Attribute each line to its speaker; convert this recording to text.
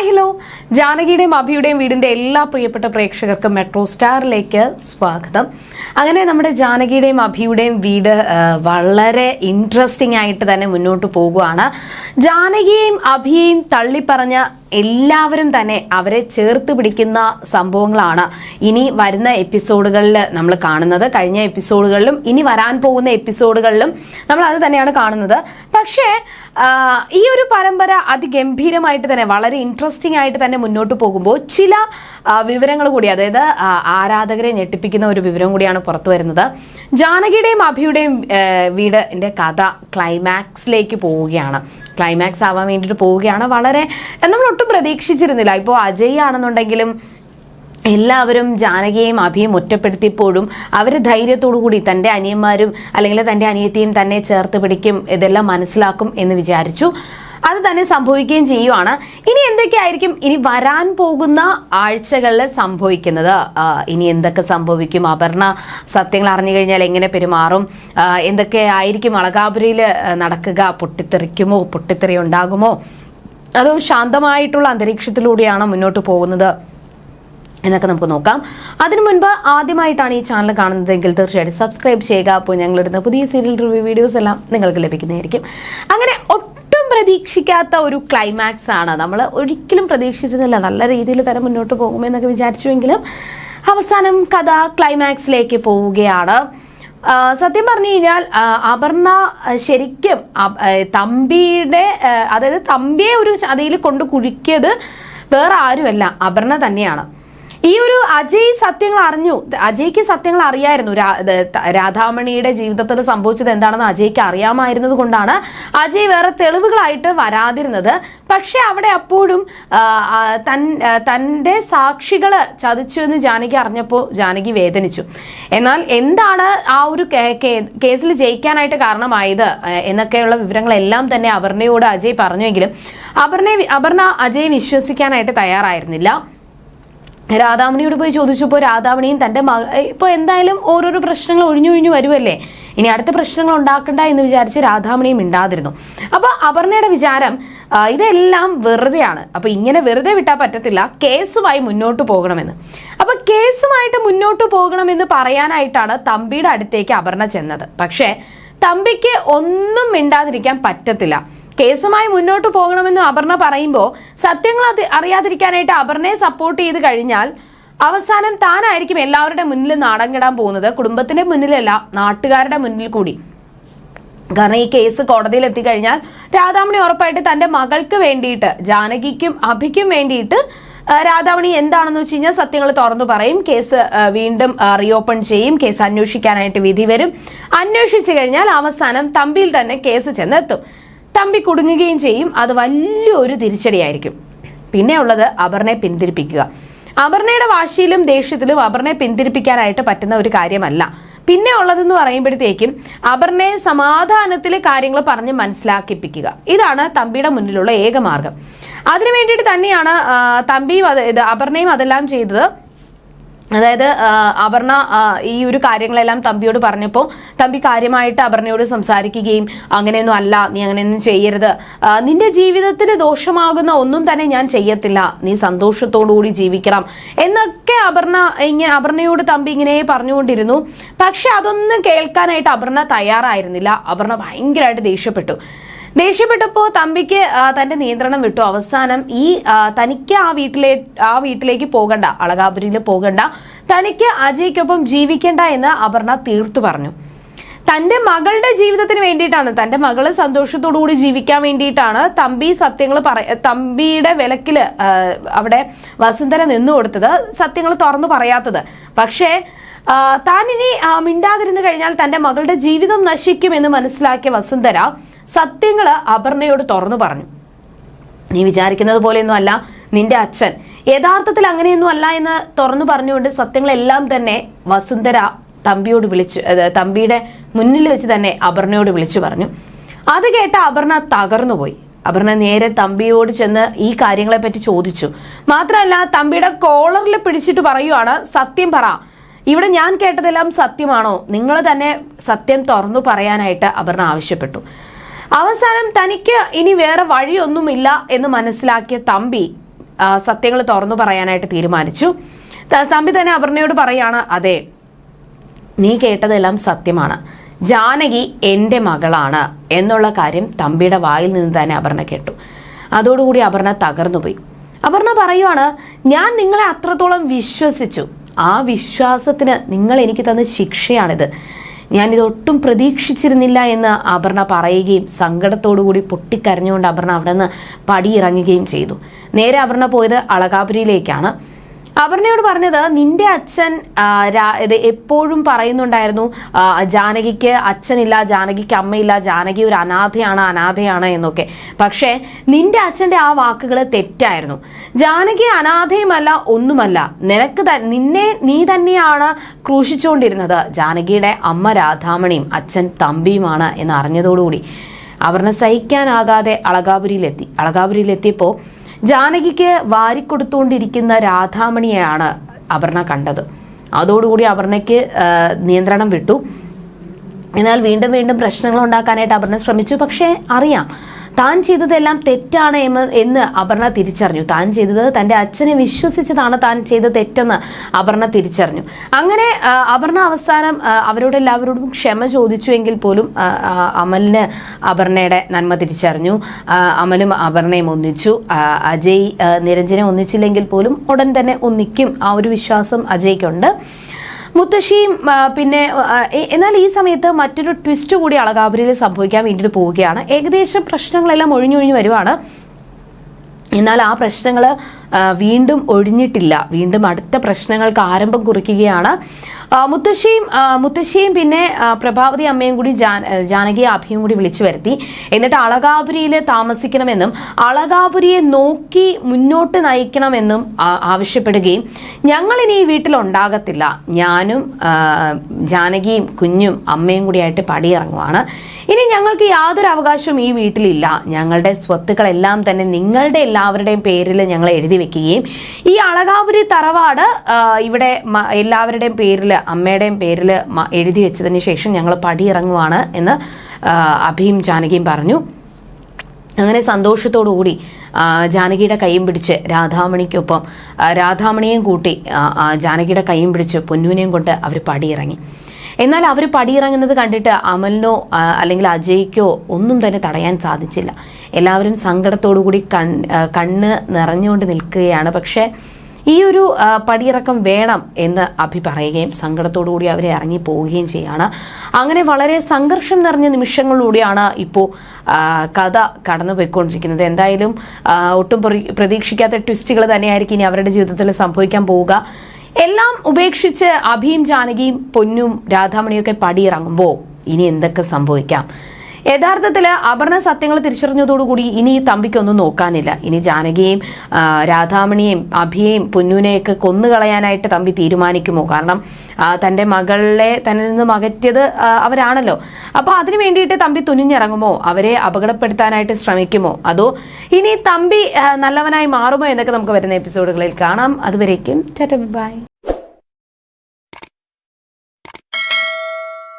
Speaker 1: Hi hello ജാനകിയുടെയും അഭിയുടെയും വീടിന്റെ എല്ലാ പ്രിയപ്പെട്ട പ്രേക്ഷകർക്കും മെട്രോ സ്റ്റാറിലേക്ക് സ്വാഗതം. അങ്ങനെ നമ്മുടെ ജാനകിയുടെയും അഭിയുടെയും വീട് വളരെ ഇൻട്രസ്റ്റിംഗ് ആയിട്ട് തന്നെ മുന്നോട്ട് പോകുകയാണ് ജാനകിയെയും അഭിയെയും തള്ളിപ്പറഞ്ഞ എല്ലാവരും തന്നെ അവരെ ചേർത്ത് പിടിക്കുന്ന സംഭവങ്ങളാണ് ഇനി വരുന്ന എപ്പിസോഡുകളിൽ നമ്മൾ കാണുന്നത്. കഴിഞ്ഞ എപ്പിസോഡുകളിലും ഇനി വരാൻ പോകുന്ന എപ്പിസോഡുകളിലും നമ്മൾ അത് തന്നെയാണ് കാണുന്നത്. പക്ഷേ ഈ ഒരു പരമ്പര അതിഗംഭീരമായിട്ട് തന്നെ വളരെ ഇൻട്രസ്റ്റിംഗ് ആയിട്ട് തന്നെ മുന്നോട്ട് പോകുമ്പോൾ ചില വിവരങ്ങൾ കൂടി അതായത് ആരാധകരെ ഞെട്ടിപ്പിക്കുന്ന ഒരു വിവരം കൂടിയാണ് പുറത്തു വരുന്നത്. ജാനകിയുടെയും അഭിയുടെയും വീട് വീടിന്റെ കഥ ക്ലൈമാക്സിലേക്ക് പോവുകയാണ്. ക്ലൈമാക്സ് ആവാൻ വേണ്ടിയിട്ട് പോവുകയാണ്. വളരെ നമ്മൾ ഒട്ടും പ്രതീക്ഷിച്ചിരുന്നില്ല. ഇപ്പോൾ അജയ് ആണെന്നുണ്ടെങ്കിലും എല്ലാവരും ജാനകിയെയും അഭിയും ഒറ്റപ്പെടുത്തിയപ്പോഴും അവർ കൂടി തന്റെ അനിയന്മാരും അല്ലെങ്കിൽ തന്റെ അനിയത്തിയും തന്നെ ചേർത്ത് പിടിക്കും ഇതെല്ലാം മനസ്സിലാക്കും എന്ന് വിചാരിച്ചു. അത് തന്നെ സംഭവിക്കുകയും ചെയ്യുവാണ്. ഇനി എന്തൊക്കെയായിരിക്കും? ഇനി വരാൻ പോകുന്ന ആഴ്ചകളിൽ സംഭവിക്കുന്നത്. ഇനി എന്തൊക്കെ സംഭവിക്കും? അപർണ സത്യങ്ങൾ അറിഞ്ഞു കഴിഞ്ഞാൽ എങ്ങനെ പെരുമാറും? എന്തൊക്കെ ആയിരിക്കും അളകാപുരിയിൽ നടക്കുക? പൊട്ടിത്തെറിക്കുമോ? പൊട്ടിത്തെറി ഉണ്ടാകുമോ? അതോ ശാന്തമായിട്ടുള്ള അന്തരീക്ഷത്തിലൂടെയാണ് മുന്നോട്ട് പോകുന്നത്. എന്നൊക്കെ നമുക്ക് നോക്കാം. അതിനു മുൻപ് ആദ്യമായിട്ടാണ് ഈ ചാനൽ കാണുന്നതെങ്കിൽ തീർച്ചയായിട്ടും സബ്സ്ക്രൈബ് ചെയ്യുക. അപ്പോൾ ഞങ്ങൾ ഞങ്ങളിടുന്ന പുതിയ സീരിയൽ റിവ്യൂ വീഡിയോസ് എല്ലാം നിങ്ങൾക്ക് ലഭിക്കുന്നതായിരിക്കും. അങ്ങനെ ഒട്ടും പ്രതീക്ഷിക്കാത്ത ഒരു ക്ലൈമാക്സ് ആണ്. നമ്മൾ ഒരിക്കലും പ്രതീക്ഷിച്ചിരുന്നില്ല നല്ല രീതിയിൽ തന്നെ മുന്നോട്ട് പോകുമെന്നൊക്കെ വിചാരിച്ചുവെങ്കിലും അവസാനം കഥ ക്ലൈമാക്സിലേക്ക് പോവുകയാണ്. സത്യം പറഞ്ഞു കഴിഞ്ഞാൽ അപർണ ശരിക്കും തമ്പിയുടെ അതായത് തമ്പിയെ ഒരു ചതിയിൽ കൊണ്ട് കുഴിക്കിയത് വേറെ ആരുമല്ല. അപർണ തന്നെയാണ്. ഈ ഒരു അജയ് സത്യങ്ങൾ അറിഞ്ഞു. അജയ്ക്ക് സത്യങ്ങൾ അറിയായിരുന്നു. രാധാമണിയുടെ ജീവിതത്തിൽ സംഭവിച്ചത് എന്താണെന്ന് അജയ്ക്ക് അറിയാമായിരുന്നത് കൊണ്ടാണ് അജയ് വേറെ തെളിവുകളായിട്ട് വരാതിരുന്നത്. പക്ഷെ അവിടെ അപ്പോഴും തൻ തന്റെ തന്റെ സാക്ഷികൾ ചതിച്ചു എന്ന് ജാനകി അറിഞ്ഞപ്പോൾ ജാനകി വേദനിച്ചു. എന്നാൽ എന്താണ് ആ ഒരു കേസിൽ ജയിക്കാനായിട്ട് കാരണമായത് എന്നൊക്കെയുള്ള വിവരങ്ങളെല്ലാം തന്നെ അപർണയോട് അജയ് പറഞ്ഞുവെങ്കിലും അപർണ അപർണ അജയ് വിശ്വസിക്കാനായിട്ട് തയ്യാറായിരുന്നില്ല. രാധാമണിയോട് പോയി ചോദിച്ചപ്പോൾ രാധാമണിയും തന്റെ മക ഇപ്പോൾ എന്തായാലും ഓരോരോ പ്രശ്നങ്ങൾ ഒഴിഞ്ഞൊഴിഞ്ഞു വരുമല്ലേ ഇനി അടുത്ത പ്രശ്നങ്ങൾ ഉണ്ടാക്കണ്ട എന്ന് വിചാരിച്ച് രാധാമണിയും മിണ്ടാതിരുന്നു. അപ്പൊ അപർണയുടെ വിചാരം ഇതെല്ലാം വെറുതെയാണ്. അപ്പൊ ഇങ്ങനെ വെറുതെ വിട്ടാൽ പറ്റത്തില്ല. കേസുമായി മുന്നോട്ട് പോകണമെന്ന്. അപ്പൊ കേസുമായിട്ട് മുന്നോട്ട് പോകണമെന്ന് പറയാനായിട്ടാണ് തമ്പിയുടെ അടുത്തേക്ക് അപർണ ചെന്നത്. പക്ഷേ തമ്പിക്ക് ഒന്നും മിണ്ടാതിരിക്കാൻ പറ്റത്തില്ല. കേസുമായി മുന്നോട്ട് പോകണമെന്ന് അപർണ പറയുമ്പോൾ സത്യങ്ങൾ അറിയാതിരിക്കാനായിട്ട് അപർണയെ സപ്പോർട്ട് ചെയ്ത് കഴിഞ്ഞാൽ അവസാനം താനായിരിക്കും എല്ലാവരുടെ മുന്നിൽ നാടം കിടാൻ പോകുന്നത്. കുടുംബത്തിന്റെ മുന്നിലല്ല നാട്ടുകാരുടെ മുന്നിൽ കൂടി. കാരണം ഈ കേസ് കോടതിയിൽ എത്തിക്കഴിഞ്ഞാൽ രാധാമണി ഉറപ്പായിട്ട് തന്റെ മകൾക്ക് വേണ്ടിയിട്ട് ജാനകിക്കും അഭിക്കും വേണ്ടിയിട്ട് രാധാമണി എന്താണെന്ന് വെച്ച് കഴിഞ്ഞാൽ സത്യങ്ങൾ തുറന്നു പറയും. കേസ് വീണ്ടും റീഓപ്പൺ ചെയ്യും. കേസ് അന്വേഷിക്കാനായിട്ട് വിധി വരും. അന്വേഷിച്ചു കഴിഞ്ഞാൽ അവസാനം തമ്പിയിൽ തന്നെ കേസ് ചെന്നെത്തും. തമ്പി കുടുങ്ങുകയും ചെയ്യും. അത് വലിയൊരു തിരിച്ചടിയായിരിക്കും. പിന്നെ ഉള്ളത് അപർണയെ പിന്തിരിപ്പിക്കുക. അപർണയുടെ വാശിയിലും ദേഷ്യത്തിലും അപർണയെ പിന്തിരിപ്പിക്കാനായിട്ട് പറ്റുന്ന ഒരു കാര്യമല്ല. പിന്നെ ഉള്ളതെന്ന് പറയുമ്പോഴത്തേക്കും അപർണയെ സമാധാനത്തിലെ കാര്യങ്ങൾ പറഞ്ഞ് മനസ്സിലാക്കിപ്പിക്കുക. ഇതാണ് തമ്പിയുടെ മുന്നിലുള്ള ഏക മാർഗം അതിനു വേണ്ടിയിട്ട് തന്നെയാണ് തമ്പിയും അത് അപർണയും അതെല്ലാം ചെയ്തത്. അതായത് അപർണ ഈ ഒരു കാര്യങ്ങളെല്ലാം തമ്പിയോട് പറഞ്ഞപ്പോൾ തമ്പി കാര്യമായിട്ട് അപർണയോട് സംസാരിക്കുകയും അങ്ങനെയൊന്നും അല്ല നീ അങ്ങനെയൊന്നും ചെയ്യരുത്. നിന്റെ ജീവിതത്തിന് ദോഷമാകുന്ന ഒന്നും തന്നെ ഞാൻ ചെയ്യത്തില്ല. നീ സന്തോഷത്തോടു കൂടി ജീവിക്കണം. എന്നൊക്കെ അപർണ ഇങ്ങനെ അപർണയോട് തമ്പി ഇങ്ങനെ പറഞ്ഞുകൊണ്ടിരുന്നു. പക്ഷെ അതൊന്നും കേൾക്കാനായിട്ട് അപർണ തയ്യാറായിരുന്നില്ല. അപർണ ഭയങ്കരമായിട്ട് ദേഷ്യപ്പെട്ടു. ദേഷ്യപ്പെട്ടപ്പോൾ തമ്പിക്ക് തന്റെ നിയന്ത്രണം വിട്ടു. അവസാനം ഈ തനിക്ക് ആ വീട്ടിലെ ആ വീട്ടിലേക്ക് പോകണ്ട അളകാപുരിയിൽ പോകണ്ട. തനിക്ക് അജയ്ക്കൊപ്പം ജീവിക്കണ്ട എന്ന് അപർണ തീർത്തു പറഞ്ഞു. തന്റെ മകളുടെ ജീവിതത്തിന് വേണ്ടിയിട്ടാണ് തന്റെ മകൾ സന്തോഷത്തോടു കൂടി ജീവിക്കാൻ വേണ്ടിയിട്ടാണ് തമ്പി സത്യങ്ങൾ പറ തമ്പിയുടെ വിലക്കിൽ അവിടെ വസുന്ധര നിന്നു കൊടുത്തത് സത്യങ്ങൾ തുറന്നു പറയാത്തത്. പക്ഷേ താൻ ഇനി മിണ്ടാതിരുന്നു കഴിഞ്ഞാൽ തന്റെ മകളുടെ ജീവിതം നശിക്കുമെന്ന് മനസ്സിലാക്കിയ വസുന്ധര സത്യങ്ങൾ അപർണയോട് തുറന്നു പറഞ്ഞു. നീ വിചാരിക്കുന്നത് പോലെയൊന്നും അല്ല നിന്റെ അച്ഛൻ. യഥാർത്ഥത്തിൽ അങ്ങനെയൊന്നും അല്ല എന്ന് തുറന്നു പറഞ്ഞുകൊണ്ട് സത്യങ്ങളെല്ലാം തന്നെ വസുന്ധര തമ്പിയോട് വിളിച്ചു തമ്പിയുടെ മുന്നിൽ വെച്ച് തന്നെ അപർണയോട് വിളിച്ചു പറഞ്ഞു. അത് കേട്ട അപർണ തകർന്നുപോയി അപർണ നേരെ തമ്പിയോട് ചെന്ന് ഈ കാര്യങ്ങളെ പറ്റി ചോദിച്ചു. മാത്രമല്ല തമ്പിയുടെ കോളറിൽ പിടിച്ചിട്ട് പറയുവാണ് സത്യം പറ. ഇവിടെ ഞാൻ കേട്ടതെല്ലാം സത്യമാണോ? നിങ്ങൾ തന്നെ സത്യം തുറന്നു പറയാനായിട്ട് അപർണ ആവശ്യപ്പെട്ടു. അവസാനം തനിക്ക് ഇനി വേറെ വഴിയൊന്നുമില്ല എന്ന് മനസ്സിലാക്കിയ തമ്പി സത്യങ്ങൾ തുറന്നു പറയാനായിട്ട് തീരുമാനിച്ചു. തമ്പി തന്നെ അപർണയോട് പറയാണ് അതെ നീ കേട്ടതെല്ലാം സത്യമാണ്. ജാനകി എന്റെ മകളാണ് എന്നുള്ള കാര്യം തമ്പിയുടെ വായിൽ നിന്ന് തന്നെ അപർണ കേട്ടു. അതോടുകൂടി അപർണ തകർന്നുപോയി. അപർണ പറയുവാണ് ഞാൻ നിങ്ങളെ അത്രത്തോളം വിശ്വസിച്ചു. ആ വിശ്വാസത്തിന് നിങ്ങൾ എനിക്ക് തന്ന ശിക്ഷയാണിത്. ഞാനിത് ഒട്ടും പ്രതീക്ഷിച്ചിരുന്നില്ല എന്ന് അപർണ പറയുകയും സങ്കടത്തോടുകൂടി പൊട്ടിക്കരഞ്ഞുകൊണ്ട് അപർണ അവിടെ നിന്ന് പടിയിറങ്ങുകയും ചെയ്തു. നേരെ അപർണ പോയത് അളകാപുരിയിലേക്കാണ്. അപർണയോട് പറഞ്ഞത് നിന്റെ അച്ഛൻ ഇത് എപ്പോഴും പറയുന്നുണ്ടായിരുന്നു ജാനകിക്ക് അച്ഛനില്ല ജാനകിക്ക് അമ്മയില്ല ജാനകി ഒരു അനാഥയാണ് അനാഥയാണ് എന്നൊക്കെ. പക്ഷേ നിന്റെ അച്ഛന്റെ ആ വാക്കുകൾ തെറ്റായിരുന്നു. ജാനകി അനാഥയുമല്ല ഒന്നുമല്ല. നിനക്ക് നിന്നെ നീ തന്നെയാണ് ക്രൂശിച്ചുകൊണ്ടിരുന്നത്. ജാനകിയുടെ അമ്മ രാധാമണിയും അച്ഛൻ തമ്പിയുമാണ് എന്ന് അറിഞ്ഞതോടുകൂടി അവർണ സഹിക്കാനാകാതെ അളകാപുരിയിലെത്തി. അളകാപുരിയിലെത്തിയപ്പോൾ ജാനകിക്ക് വാരിക്കൊടുത്തുകൊണ്ടിരിക്കുന്ന രാധാമണിയെയാണ് അപർണ കണ്ടത്. അതോടുകൂടി അപർണയ്ക്ക് നിയന്ത്രണം വിട്ടു. എന്നാൽ വീണ്ടും വീണ്ടും പ്രശ്നങ്ങൾ ഉണ്ടാക്കാനായിട്ട് അപർണ ശ്രമിച്ചു. പക്ഷേ അറിയാം താൻ ചെയ്തതെല്ലാം തെറ്റാണ് എന്ന് അപർണ തിരിച്ചറിഞ്ഞു. താൻ ചെയ്തത് തന്റെ അച്ഛനെ വിശ്വസിച്ചതാണ് താൻ ചെയ്ത തെറ്റെന്ന് അപർണ തിരിച്ചറിഞ്ഞു. അങ്ങനെ അപർണ അവസാനം ആ, അവരോട് എല്ലാവരോടും ക്ഷമ ചോദിച്ചുവെങ്കിൽ പോലും അമലിന് അപർണയുടെ നന്മ തിരിച്ചറിഞ്ഞു. അമലും അപർണയും ഒന്നിച്ചു. അജയ് നിരഞ്ജനെ ഒന്നിച്ചില്ലെങ്കിൽ പോലും ഉടൻ തന്നെ ഒന്നിക്കും ആ ഒരു വിശ്വാസം അജയ്ക്കുണ്ട്. മുത്തശ്ശിയും പിന്നെ എന്നാൽ ഈ സമയത്ത് മറ്റൊരു ട്വിസ്റ്റ് കൂടി അളകാപുരിയിൽ സംഭവിക്കാൻ വേണ്ടിയിട്ട് പോവുകയാണ്. ഏകദേശം പ്രശ്നങ്ങളെല്ലാം ഒഴിഞ്ഞൊഴിഞ്ഞ് വരുവാണ്. എന്നാൽ ആ പ്രശ്നങ്ങൾ വീണ്ടും ഒഴിഞ്ഞിട്ടില്ല. വീണ്ടും അടുത്ത പ്രശ്നങ്ങൾക്ക് ആരംഭം കുറിക്കുകയാണ്. മുത്തശ്ശിയും മുത്തശ്ശിയും പിന്നെ പ്രഭാവതി അമ്മയും കൂടി ജാനകി അഭിയും കൂടി വിളിച്ചു വരുത്തി. എന്നിട്ട് അളകാപുരിയിൽ താമസിക്കണമെന്നും അളകാപുരിയെ നോക്കി മുന്നോട്ട് നയിക്കണമെന്നും ആവശ്യപ്പെടുകയും ഞങ്ങൾ ഇനി ഈ വീട്ടിൽ ഉണ്ടാകത്തില്ല. ഞാനും ജാനകിയും കുഞ്ഞും അമ്മയും കൂടിയായിട്ട് പടിയിറങ്ങുവാണ്. ഇനി ഞങ്ങൾക്ക് യാതൊരു അവകാശവും ഈ വീട്ടിലില്ല. ഞങ്ങളുടെ സ്വത്തുക്കളെല്ലാം തന്നെ നിങ്ങളുടെ എല്ലാവരുടെയും പേരിൽ ഞങ്ങൾ എഴുതി വെക്കുകയും ഈ അളകാപുരി തറവാട് ഇവിടെ എല്ലാവരുടെയും പേരിൽ അമ്മയുടെയും പേരിൽ എഴുതി വെച്ചതിന് ശേഷം ഞങ്ങൾ പടിയിറങ്ങുവാണ് എന്ന് അഭിയും ജാനകിയും പറഞ്ഞു. അങ്ങനെ സന്തോഷത്തോടു കൂടി ജാനകിയുടെ കൈയും പിടിച്ച് രാധാമണിക്കൊപ്പം രാധാമണിയും രാധാമണിയെയും കൂട്ടി ജാനകിയുടെ കൈയും പിടിച്ച് പൊന്നുവിനെയും കൊണ്ട് അവർ പടിയിറങ്ങി. എന്നാൽ അവർ പടിയിറങ്ങുന്നത് കണ്ടിട്ട് അമലിനോ അല്ലെങ്കിൽ അജയ്ക്കോ ഒന്നും തന്നെ തടയാൻ സാധിച്ചില്ല. എല്ലാവരും സങ്കടത്തോടു കൂടി കണ്ണ് നിറഞ്ഞുകൊണ്ട് നിൽക്കുകയാണ്. പക്ഷേ ഈ ഒരു പടിയിറക്കം വേണം എന്ന് അഭി പറയുകയും സങ്കടത്തോടു കൂടി അവരെ ഇറങ്ങി പോവുകയും ചെയ്യാണ്. അങ്ങനെ വളരെ സംഘർഷം നിറഞ്ഞ നിമിഷങ്ങളിലൂടെയാണ് ഇപ്പോൾ കഥ കടന്നു പോയിക്കൊണ്ടിരിക്കുന്നത് എന്തായാലും ഒട്ടും പ്രതീക്ഷിക്കാത്ത ട്വിസ്റ്റുകൾ തന്നെയായിരിക്കും ഇനി അവരുടെ ജീവിതത്തിൽ സംഭവിക്കാൻ പോവുക. എല്ലാം ഉപേക്ഷിച്ച് അഭിയും ജാനകിയും പൊന്നും രാധാമണിയൊക്കെ പടിയിറങ്ങുമ്പോൾ ഇനി എന്തൊക്കെ സംഭവിക്കാം? യഥാർത്ഥത്തിൽ അപർണ സത്യങ്ങൾ തിരിച്ചറിഞ്ഞതോടുകൂടി ഇനി ഈ തമ്പിക്കൊന്നും നോക്കാനില്ല. ഇനി ജാനകിയെയും രാധാമണിയെയും അഭിയെയും പൊന്നുവിനെയൊക്കെ കൊന്നുകളയാനായിട്ട് തമ്പി തീരുമാനിക്കുമോ? കാരണം തന്റെ മകളെ തന്നിൽ നിന്ന് മകറ്റിയത് അവരാണല്ലോ. അപ്പൊ അതിനു വേണ്ടിയിട്ട് തമ്പി തുനിഞ്ഞിറങ്ങുമോ? അവരെ അപകടപ്പെടുത്താനായിട്ട് ശ്രമിക്കുമോ? അതോ ഇനി തമ്പി നല്ലവനായി മാറുമോ എന്നൊക്കെ നമുക്ക് വരുന്ന എപ്പിസോഡുകളിൽ കാണാം. അതുവരേക്കും ബൈ.